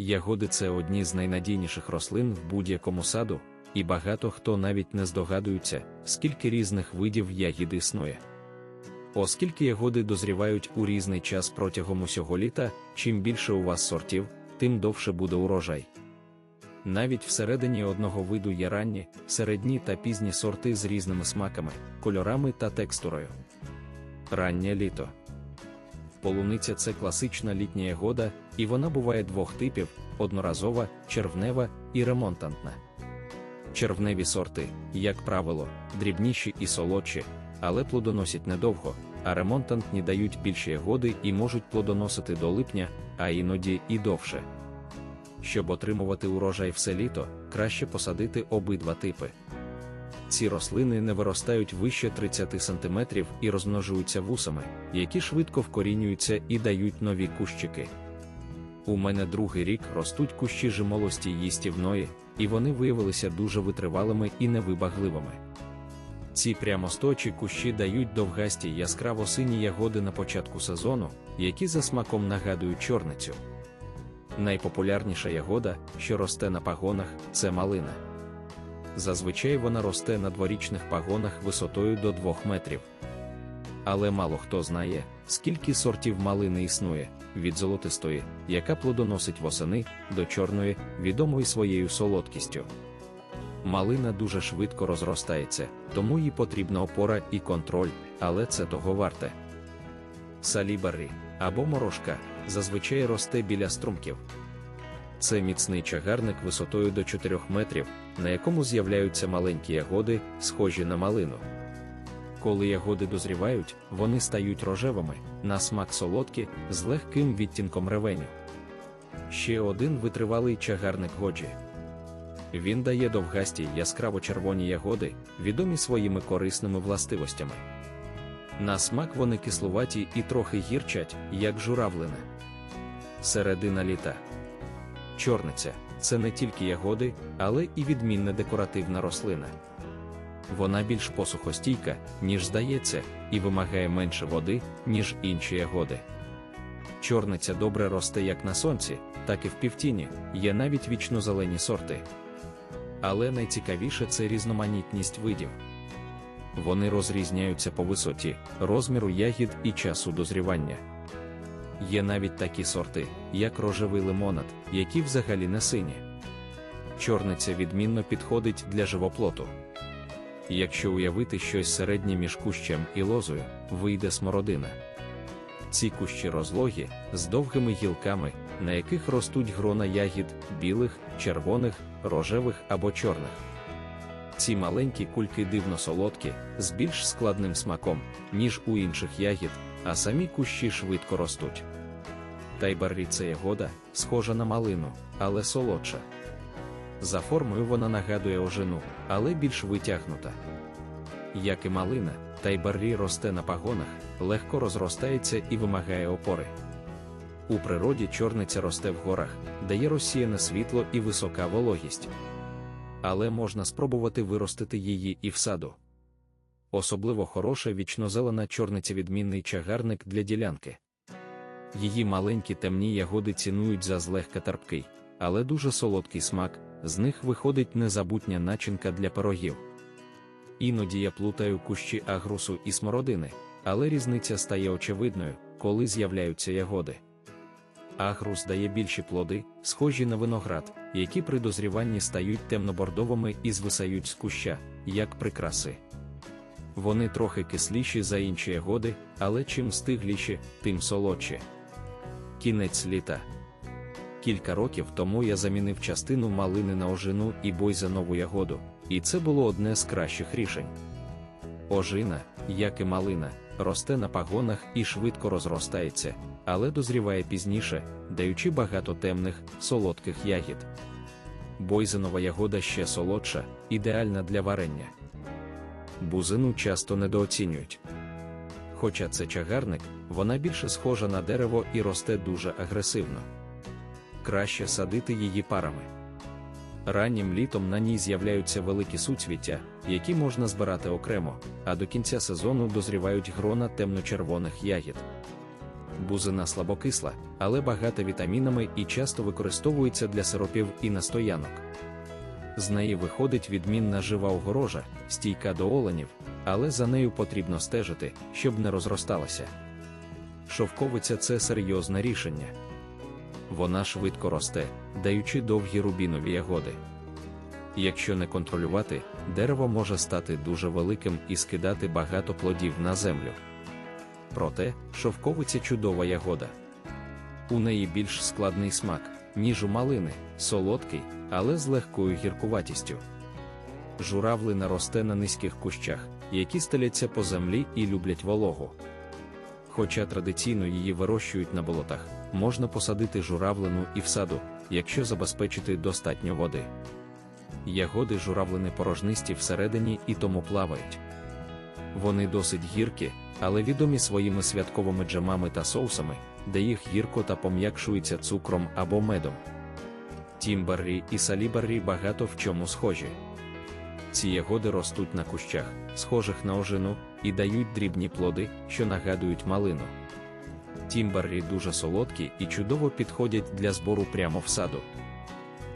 Ягоди це одні з найнадійніших рослин в будь-якому саду, і багато хто навіть не здогадується, скільки різних видів ягід існує. Оскільки ягоди дозрівають у різний час протягом усього літа, чим більше у вас сортів, тим довше буде урожай. Навіть всередині одного виду є ранні, середні та пізні сорти з різними смаками, кольорами та текстурою. Раннє літо. Полуниця це класична літня ягода, і вона буває двох типів: одноразова, червнева і ремонтантна. Червневі сорти, як правило, дрібніші і солодші, але плодоносять недовго, а ремонтантні дають більше ягоди і можуть плодоносити до липня, а іноді і довше. Щоб отримувати урожай все літо, краще посадити обидва типи. Ці рослини не виростають вище 30 см і розмножуються вусами, які швидко вкорінюються і дають нові кущики. У мене другий рік ростуть кущі жимолості їстівної, і вони виявилися дуже витривалими і невибагливими. Ці прямосточі кущі дають довгасті яскраво сині ягоди на початку сезону, які за смаком нагадують чорницю. Найпопулярніша ягода, що росте на пагонах, це малина. Зазвичай вона росте на дворічних пагонах висотою до 2 метрів. Але мало хто знає, скільки сортів малини існує, від золотистої, яка плодоносить восени, до чорної, відомої своєю солодкістю. Малина дуже швидко розростається, тому їй потрібна опора і контроль, але це того варте. Салібарі або морошка зазвичай росте біля струмків. Це міцний чагарник висотою до 4 метрів, на якому з'являються маленькі ягоди, схожі на малину. Коли ягоди дозрівають, вони стають рожевими, на смак солодкі, з легким відтінком ревеню. Ще один витривалий чагарник годжі. Він дає довгасті яскраво червоні ягоди, відомі своїми корисними властивостями. На смак вони кислуваті і трохи гірчать, як журавлина. Середина літа. Чорниця це не тільки ягоди, але і відмінна декоративна рослина. Вона більш посухостійка, ніж здається, і вимагає менше води, ніж інші ягоди. Чорниця добре росте як на сонці, так і в півтіні, є навіть вічнозелені сорти. Але найцікавіше це різноманітність видів. Вони розрізняються по висоті, розміру ягід і часу дозрівання. Є навіть такі сорти, як рожевий лимонад, які взагалі не сині. Чорниця відмінно підходить для живоплоту. Якщо уявити щось середнє між кущем і лозою, вийде смородина. Ці кущі розлогі, з довгими гілками, на яких ростуть грона ягід білих, червоних, рожевих або чорних. Ці маленькі кульки дивно солодкі, з більш складним смаком, ніж у інших ягід, а самі кущі швидко ростуть. Тайбаррі це ягода, схожа на малину, але солодша. За формою вона нагадує ожину, але більш витягнута. Як і малина, тайбаррі росте на пагонах, легко розростається і вимагає опори. У природі чорниця росте в горах, дає розсіяне світло і висока вологість. Але можна спробувати виростити її і в саду. Особливо хороша вічнозелена чорниця відмінний чагарник для ділянки. Її маленькі темні ягоди цінують за злегка терпкий, але дуже солодкий смак, з них виходить незабутня начинка для пирогів. Іноді я плутаю кущі агрусу і смородини, але різниця стає очевидною, коли з'являються ягоди. Агрус дає більші плоди, схожі на виноград, які при дозріванні стають темнобордовими і звисають з куща, як прикраси. Вони трохи кисліші за інші ягоди, але чим стигліші, тим солодші. Кінець літа. Кілька років тому я замінив частину малини на ожину і бойзанову ягоду, і це було одне з кращих рішень. Ожина, як і малина, росте на пагонах і швидко розростається, але дозріває пізніше, даючи багато темних, солодких ягід. Бойзанова ягода ще солодша, ідеальна для варення. Бузину часто недооцінюють. Хоча це чагарник, вона більше схожа на дерево і росте дуже агресивно. Краще садити її парами. Раннім літом на ній з'являються великі суцвіття, які можна збирати окремо, а до кінця сезону дозрівають грона темно-червоних ягід. Бузина слабокисла, але багата вітамінами і часто використовується для сиропів і настоянок. З неї виходить відмінна жива огорожа, стійка до оленів, але за нею потрібно стежити, щоб не розросталася. Шовковиця це серйозне рішення. Вона швидко росте, даючи довгі рубінові ягоди. Якщо не контролювати, дерево може стати дуже великим і скидати багато плодів на землю. Проте, шовковиця чудова ягода. У неї більш складний смак, ніж у малини, солодкий, але з легкою гіркуватістю. Журавлина росте на низьких кущах, які стеляться по землі і люблять вологу. Хоча традиційно її вирощують на болотах, можна посадити журавлину і в саду, якщо забезпечити достатньо води. Ягоди журавлини порожнисті всередині і тому плавають. Вони досить гіркі, але відомі своїми святковими джемами та соусами, де їх гірко та пом'якшується цукром або медом. Тімберрі і саліберрі багато в чому схожі. Ці ягоди ростуть на кущах, схожих на ожину, і дають дрібні плоди, що нагадують малину. Тімберрі дуже солодкі і чудово підходять для збору прямо в саду.